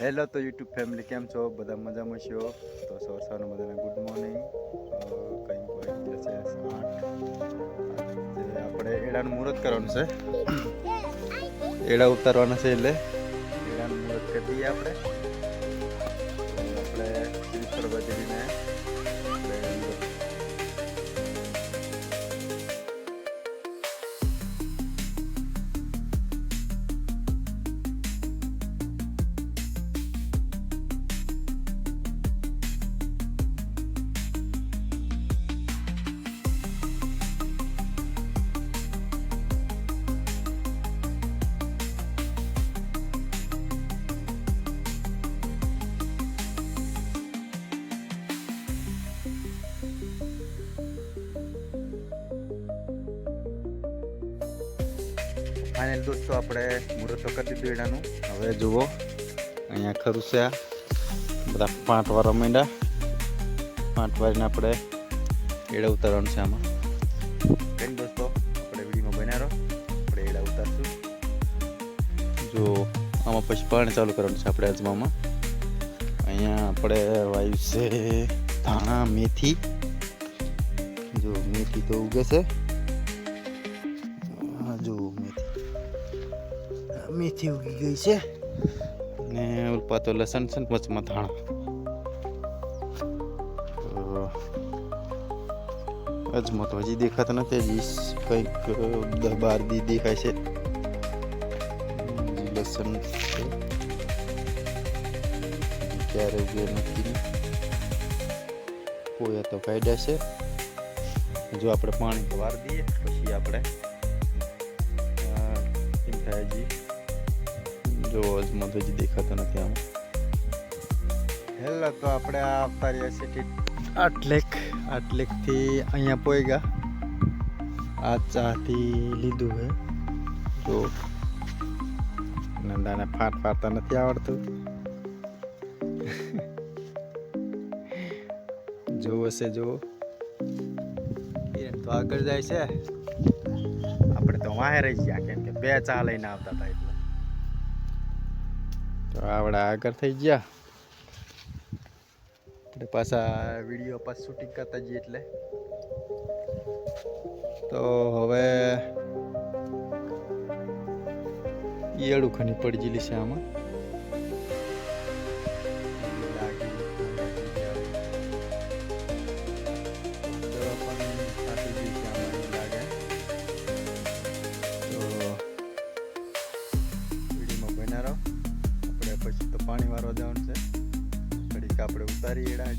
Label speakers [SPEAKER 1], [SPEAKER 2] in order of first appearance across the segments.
[SPEAKER 1] Hello તો YouTube family કેમ છો? બધા મજામાં છો? તો સવાર સવારના બધાને ગુડ મોર્નિંગ કંઈક આઠ આપણે એડાનું મુહૂર્ત કરવાનું છે. એડા ઉતારવાના છે એટલે એડાનું મુહૂર્ત કરી દઈએ આપણે. આપણે શ્રીફળ ફાઇનલ દોસ્તો આપણે મુહૂર્ત કરી દીધું એડાનું. હવે જુઓ અહીંયા ખરું છે આ. બધા પાંચ વાળા મીંડા પાંચ વારીને આપણે એડા ઉતારવાનું છે આમાં. કઈ દોસ્તો? આપણે વિડીયોમાં બન્યા રહો. આપણે એડા ઉતારશું. જો આમાં પછી પાણી ચાલુ કરવાનું છે આપણે અજમામાં. અહીંયા આપણે વાયુ છે ધાણા મેથી. જો મેથી તો ઉગે છે. મેથી ઉગી ગઈ છે. ને ઉલપા તો લસણ છે ને વચમાં ધાણા. અજમો તો હજી દેખાતો નથી, હજી કંઈક બાર દી દેખાય છે. લસણ ક્યારે ઉગે નથી કોઈ તો ફાયદા છે. જો આપણે પાણી વાર દઈએ, પછી આપણે હજી જો અજમો તો હજી દેખાતો નથી આમાં. હેલો તો આપણે આ આવતા રહ્યા છે કે આટલેક. આટલેકથી અહીંયા પોઈગા આ ચાથી લીધું હે. જો નંદાને ફાટ ફાટતા નથી આવડતું. જોવો છે જોવો. તો આગળ જાય છે. આપણે તો વાહે રહી ગયા કેમ કે બે ચા લઈને આવતા હતા એટલે. તો આવડા આગળ થઈ ગયા. આપણે પાછા વીડિયો પાછું શૂટિંગ કરતા જઈએ એટલે. તો હવે ઈયળું ખની પડી ગયેલી છે આમાં. પાણી મારવા જવાનું છે. ઘડીક આપણે ઉતારી એડા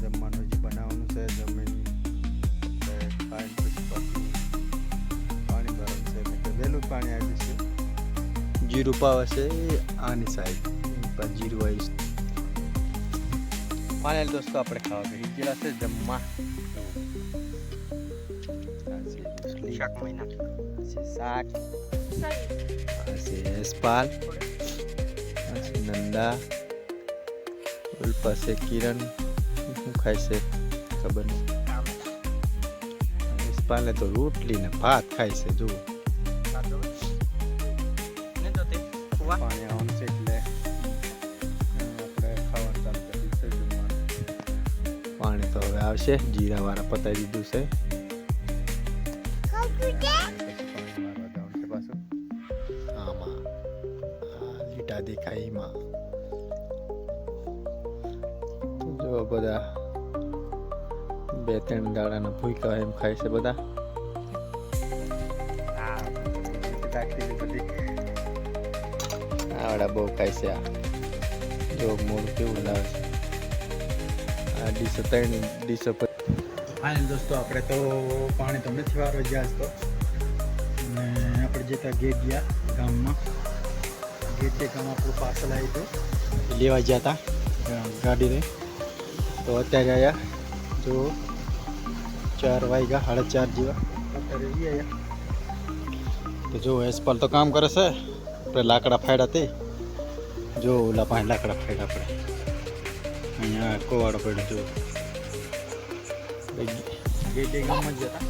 [SPEAKER 1] જમવાનું જે બનાવવાનું છે જમીન પછી પાછું પાણી ભરવાનું છે. એટલે વહેલું પાણી આવી જશે. જીરું પાવશે છે આની સાઈડ પણ જીરું આવી ફાઇનલ દોસ્તો આપણે ખાવા બેસી ગયા છે જમવા. શાક મહિના શાક આ છે યશપાલ આ છે નંદા પાસે કિરણ શું ખાય છે ખબર નહીં યશપાલે તો રોટલી ને ભાત ખાય છે જુઓ પાણી આવવાનું છે એટલે પાણી તો હવે આવશે જીરા વાળા પતાવી દીધું છે પછી પાણી મારવા જવાનું છે પાછું આમાં આ લીટા દેખાય એમાં જો બધા બે ત્રણ દાડાના ભૂકા એમ ખાય છે બધા આવડા બહુ ખાય છે આ જો મૂળ કેવું લાવે છે આ ડીસો ત્રણ ડીસો પર ફાઇનલ દોસ્તો આપણે તો પાણી તો નથી વારો ગયા તો. અને આપણે જતા ગેટ ગયા ગામમાં. ગેટ ગામ આપણું પાર્સલ આવ્યું હતું. લેવા ગયા હતા ગાડીને. તો અત્યારે આવ્યા જો ચાર વાગ્યા સાડા ચાર જેવા. અત્યારે આવ્યા તો જો એસપાલ તો કામ કરે છે. આપણે લાકડા ફાડ્યા તે. જો ઓલા પાસે લાકડા ફાડ્યા આપણે. અહીંયા કોવાડો પડ્યો જો. ગેટે ગામમાં જ હતા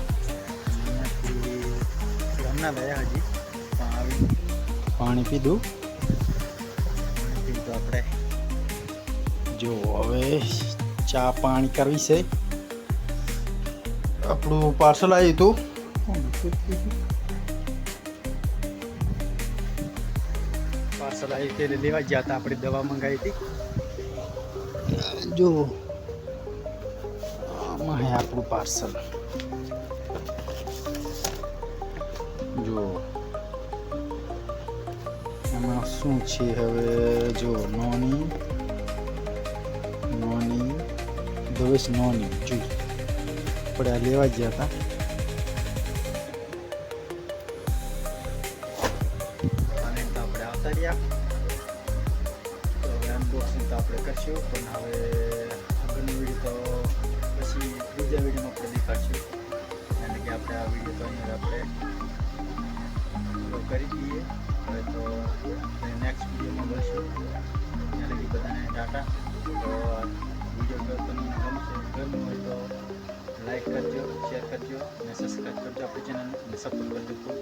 [SPEAKER 1] ગામના ગયા હજી. પણ આવી પાણી પીધું? આપણે. જો હવે ચા પાણી કરવી છે. આપણું પાર્સલ આવ્યું હતું. પાર્સલ આવ્યું તેને લેવા ગયા હતા આપણે દવા મંગાવી હતી. જો આમાં હે આપણું પાર્સલ. જો, એમાં શું છે હવે? જો, નોની નોની, દવેશ નોની જો આપણે આ લેવા ગયા હતા. આપણે આવતા રહ્યા. તો તો આપણે કરશું, પણ હવે ટાટા તો વીડિયો જો તમને ગમશે ગમ્યું હોય તો લાઈક કરજો શેર કરજો અને સબસ્ક્રાઈબ કરજો આપણી ચેનલ અને સપોર્ટ કરજો